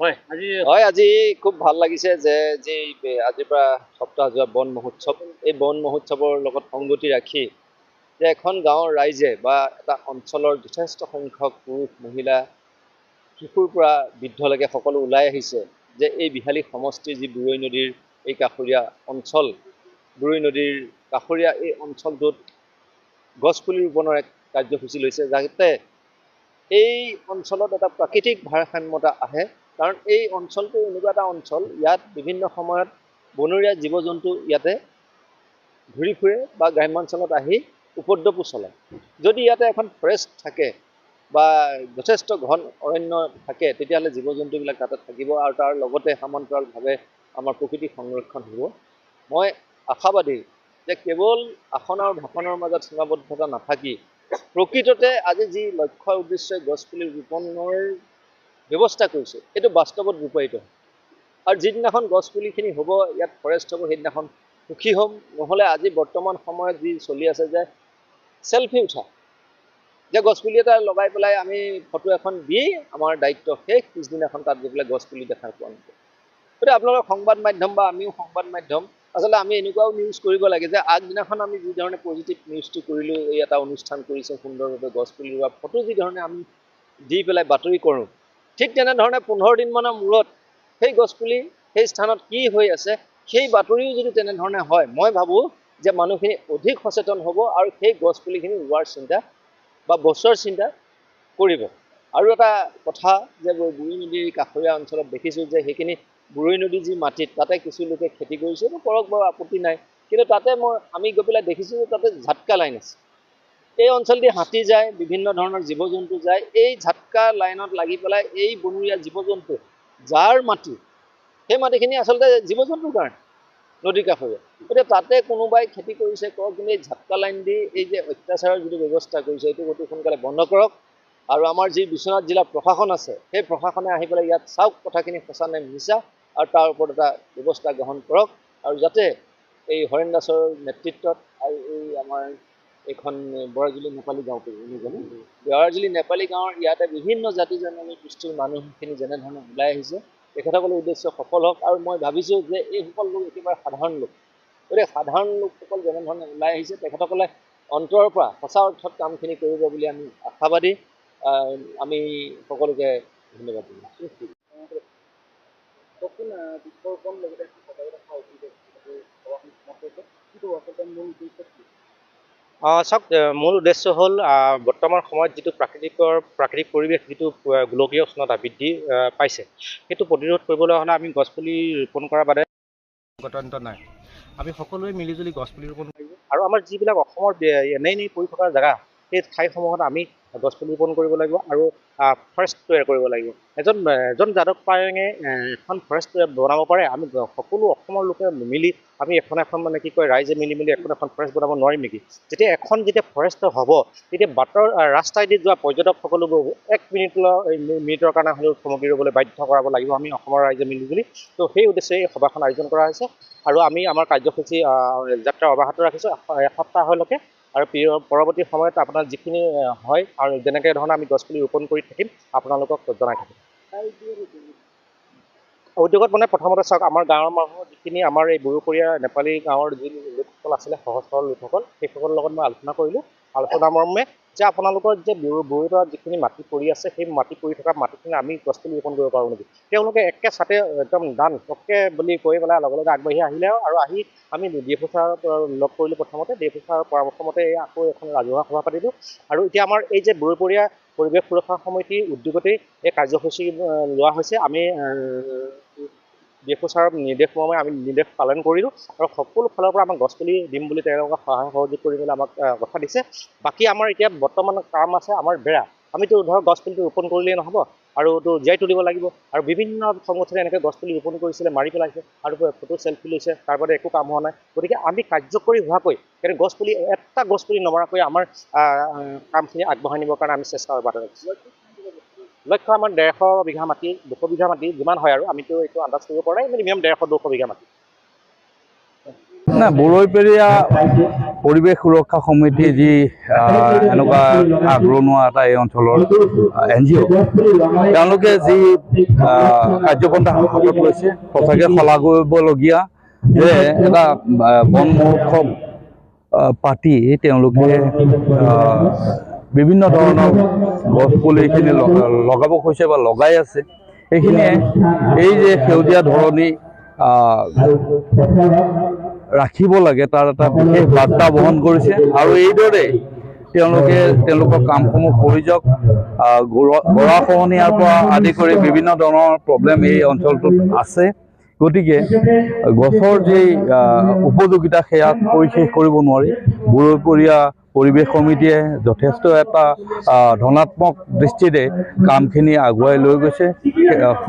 হয় আজি খুব ভাল লাগিছে যে যি আজিৰ পৰা সপ্তাহ যোৱা বন মহোৎসৱ এই বন মহোৎসৱৰ লগত সংগতি ৰাখি যে এখন গাঁৱৰ ৰাইজে বা এটা অঞ্চলৰ যথেষ্ট সংখ্যক পুৰুষ মহিলা শিশুৰ পৰা বৃদ্ধলৈকে সকলো ওলাই আহিছে যে এই বিহালী সমষ্টিৰ যি বুৰৈ নদীৰ এই কাষৰীয়া অঞ্চল বুৰৈ নদীৰ কাষৰীয়া এই অঞ্চলটোত গছপুলি ৰোপণৰ এক কাৰ্যসূচী লৈছে যাতে এই অঞ্চলত এটা প্ৰাকৃতিক ভাৰসাম্যতা আহে। কাৰণ এই অঞ্চলটো এনেকুৱা এটা অঞ্চল ইয়াত বিভিন্ন সময়ত বনৰীয়া জীৱ জন্তু ইয়াতে ঘূৰি ফুৰে বা গ্ৰাম্যাঞ্চলত আহি উপদ্ৰৱো চলায় যদি ইয়াতে এখন ফৰেষ্ট থাকে বা যথেষ্ট ঘন অৰণ্য থাকে তেতিয়াহ'লে জীৱ জন্তুবিলাক তাতে থাকিব আৰু তাৰ লগতে সমান্তৰালভাৱে আমাৰ প্ৰকৃতি সংৰক্ষণ হ'ব। মই আশাবাদী যে কেৱল আসন আৰু ভাষণৰ মাজত সীমাবদ্ধতা নাথাকি প্ৰকৃততে আজি যি লক্ষ্য উদ্দেশ্যে গছপুলি ৰোপণৰ ব্যৱস্থা কৰিছে এইটো বাস্তৱত ৰূপায়িত হয়। আৰু যিদিনাখন গছপুলিখিনি হ'ব ইয়াত ফৰেষ্ট হ'ব সেইদিনাখন সুখী হ'ম। নহ'লে আজি বৰ্তমান সময়ত যি চলি আছে যে চেলফি উঠা যে গছপুলি এটা লগাই পেলাই আমি ফটো এখন দি আমাৰ দায়িত্ব শেষ পিছদিনাখন তাত গৈ পেলাই গছপুলি দেখা পোৱা নাযায় গতিকে আপোনালোকৰ সংবাদ মাধ্যম বা আমিও সংবাদ মাধ্যম আচলতে আমি এনেকুৱাও নিউজ কৰিব লাগে যে আগদিনাখন আমি যি ধৰণে পজিটিভ নিউজটো কৰিলোঁ এই এটা অনুষ্ঠান কৰিছে সুন্দৰভাৱে গছপুলি ৰোৱা ফটো যি ধৰণে আমি দি পেলাই বাতৰি কৰোঁ ঠিক তেনেধৰণে পোন্ধৰ দিনমানৰ মূৰত সেই গছপুলি সেই স্থানত কি হৈ আছে সেই বাতৰিও যদি তেনেধৰণে হয় মই ভাবোঁ যে মানুহখিনি অধিক সচেতন হ'ব আৰু সেই গছপুলিখিনি ৰোৱাৰ চিন্তা বা বচোৱাৰ চিন্তা কৰিব। আৰু এটা কথা যে বুৰৈ নদীৰ কাষৰীয়া অঞ্চলত দেখিছোঁ যে সেইখিনি বুৰৈ নদীৰ যি মাটিত তাতে কিছু লোকে খেতি কৰিছে এইটো কৰক বাৰু আপত্তি নাই। কিন্তু তাতে মই আমি গৈ পেলাই দেখিছোঁ যে তাতে ঝাটকা লাইন আছে। এই অঞ্চলদি হাতী যায় বিভিন্ন ধৰণৰ জীৱ জন্তু যায়। এই ঝাটকা লাইনত লাগি পেলাই এই বনৰীয়া জীৱ জন্তু যাৰ মাটি সেই মাটিখিনি আচলতে জীৱ জন্তুৰ কাৰণে নদীৰ কাষৰীয়া। গতিকে তাতে কোনোবাই খেতি কৰিছে কৰক কিন্তু এই ঝাটকা লাইন দি এই যে অত্যাচাৰৰ যিটো ব্যৱস্থা কৰিছে এইটো অতি সোনকালে বন্ধ কৰক। আৰু আমাৰ যি বিশ্বনাথ জিলা প্ৰশাসন আছে সেই প্ৰশাসনে আহি পেলাই ইয়াত চাওক কথাখিনি সঁচা নে মিছা আৰু তাৰ ওপৰত এটা ব্যৱস্থা গ্ৰহণ কৰক আৰু যাতে এই হৰেণ দাসৰ নেতৃত্বত আৰু এই আমাৰ এইখন বৰাজুলি নেপালী জানো? বৰাজুলি নেপালী গাঁৱৰ ইয়াতে বিভিন্ন জাতি জনজাতি গোষ্ঠীৰ মানুহখিনি যেনেধৰণে ওলাই আহিছে তেখেতসকলৰ উদ্দেশ্য সফল হওক আৰু মই ভাবিছোঁ যে এইসকল লোক একেবাৰে সাধাৰণ লোক। গতিকে সাধাৰণ লোকসকল যেনেধৰণে ওলাই আহিছে তেখেতসকলে অন্তৰৰ পৰা সঁচা অৰ্থত কামখিনি কৰিব বুলি আমি আশাবাদী। আমি সকলোকে ধন্যবাদ আহ, চাওক আহ, মূল উদ্দেশ্য হ'ল বৰ্তমান সময়ত যিটো প্ৰাকৃতিকৰ প্ৰাকৃতিক পৰিৱেশ যিটো গোলকীয় উষ্ণতা বৃদ্ধি পাইছে সেইটো প্ৰতিৰোধ কৰিবলৈ হ'লে আমি গছপুলি ৰোপণ কৰাৰ বাদে গত্যন্ত নাই আমি সকলোৱে মিলিজুলি গছপুলি ৰোপণ কৰিব আৰু আমাৰ যিবিলাক অসমৰ এনেই এনেই পৰি থকা জেগা সেই ঠাইসমূহত আমি গছপুলি ৰোপণ কৰিব লাগিব আৰু ফৰেষ্ট তৈয়াৰ কৰিব লাগিব। এজন এজন যাদৱ পায়েঙে এখন ফৰেষ্ট বনাব পাৰে। আমি সকলো অসমৰ লোকে মিলি, আমি এখন এখন মানে কি কয়, ৰাইজে মিলি মিলি এখন এখন ফৰেষ্ট বনাব নোৱাৰিম নেকি? যেতিয়া এখন, যেতিয়া ফৰেষ্ট হ'ব, তেতিয়া বাটৰ ৰাস্তাইদি যোৱা পৰ্যটকসকলকো এক মিনিটৰ মিনিটৰ কাৰণে হ'লেও থমকি ৰ'বলৈ বাধ্য কৰাব লাগিব। আমি অসমৰ ৰাইজে মিলি জুলি ত' সেই উদ্দেশ্যে এই সভাখন আয়োজন কৰা হৈছে। আৰু আমি আমাৰ কাৰ্যসূচী যাত্ৰা অব্যাহত ৰাখিছোঁ। এসপ্তাহলৈকে আৰু পিৰ- পৰৱৰ্তী সময়ত আপোনাৰ যিখিনি হয় আৰু যেনেকৈ ধৰণে আমি গছপুলি ৰোপণ কৰি থাকিম আপোনালোকক জনাই থাকিম। উদ্যোগত মানে প্ৰথমতে চাওক আমাৰ গাঁৱৰ মানুহ যিখিনি আমাৰ এই বড়োপৰীয়া নেপালী গাঁৱৰ যি লোকসকল আছিলে সহজ সৰল লোকসকল সেইসকলৰ লগত মই আলোচনা কৰিলোঁ। আলোচনা মৰ্মে যে আপোনালোকৰ যে বড়োৰ যিখিনি মাটি পৰি আছে সেই মাটি পৰি থকা মাটিখিনি আমি গছপুলি ৰোপণ কৰিব পাৰোঁ নেকি? তেওঁলোকে একে ছাতে একদম দান পককে বুলি কৈ পেলাই লগে লগে আগবাঢ়ি আহিলে আৰু আহি আমি ডি এফ ছাৰক লগ কৰিলোঁ প্ৰথমতে। ডি এফ ছাৰৰ পৰামৰ্শ মতে এই আকৌ এখন ৰাজহুৱা সভা পাতিলোঁ। আৰু এতিয়া আমাৰ এই যে বড়োপৰীয়া পৰিৱেশ সুৰক্ষা সমিতিৰ উদ্যোগতেই এই কাৰ্যসূচী লোৱা হৈছে। আমি ডি এফ ছাৰৰ নিৰ্দেশ মৰ্মে আমি নিৰ্দেশ পালন কৰিলোঁ আৰু সকলো ফালৰ পৰা আমাক গছপুলি দিম বুলি তেওঁলোকে সহায় সহযোগ কৰিবলৈ আমাক কথা দিছে। বাকী আমাৰ এতিয়া বৰ্তমান কাম আছে আমাৰ বেৰা। আমিতো ধৰক গছপুলিটো ৰোপণ কৰিলেই নহ'ব আৰু তো জীয়াই তুলিব লাগিব আৰু বিভিন্ন সংগঠনে এনেকৈ গছপুলি ৰোপণ কৰিছিলে মাৰি পেলাইছে আৰু ফটো চেলফি লৈছে তাৰ বাদে একো কাম হোৱা নাই। গতিকে আমি কাৰ্যকৰী হোৱাকৈ কিন্তু গছপুলি এটা গছপুলি নমৰাকৈ আমাৰ কামখিনি আগবঢ়াই নিবৰ কাৰণে আমি চেষ্টা অব্যাহত ৰাখিছোঁ লক্ষ্য আমাৰ ডেৰশ বিঘা মাটি দুশ বিঘা মাটি যিমান হয় আৰু আমিতো এইটো আন্দাজ কৰিব পৰা নাই মিনিমাম ডেৰশ দুশ বিঘা মাটি। না বৰৈপেৰীয়া পৰিৱেশ সুৰক্ষা সমিতি যি এনেকুৱা আগৰণুৱা এটা এই অঞ্চলৰ এন জি অ' তেওঁলোকে যি কাৰ্যপন্থা হাতত লৈছে সঁচাকৈ শলাগিবলগীয়া যে এটা বন মহোৎসৱ পাতি তেওঁলোকে বিভিন্ন ধৰণৰ গছ পুলিখিনি লগ- লগাব কৈছে বা লগাই আছে। সেইখিনিয়ে এই যে সেউজীয়া আহ, ৰাখিব লাগে তাৰ এটা বিশেষ বাৰ্তা বহন কৰিছে। আৰু এইদৰে তেওঁলোকে তেওঁলোকৰ কামসমূহ কৰি যাওক গৰা- পৰা আদি কৰি বিভিন্ন ধৰণৰ প্ৰব্লেম এই অঞ্চলটোত আছে। গতিকে গছৰ যি উপযোগিতা সেয়া কৈ শেষ কৰিব নোৱাৰি। বৰৈপৰীয়া পৰিৱেশ সমিতিয়ে যথেষ্ট এটা ধনাত্মক দৃষ্টিৰে কামখিনি আগুৱাই লৈ গৈছে।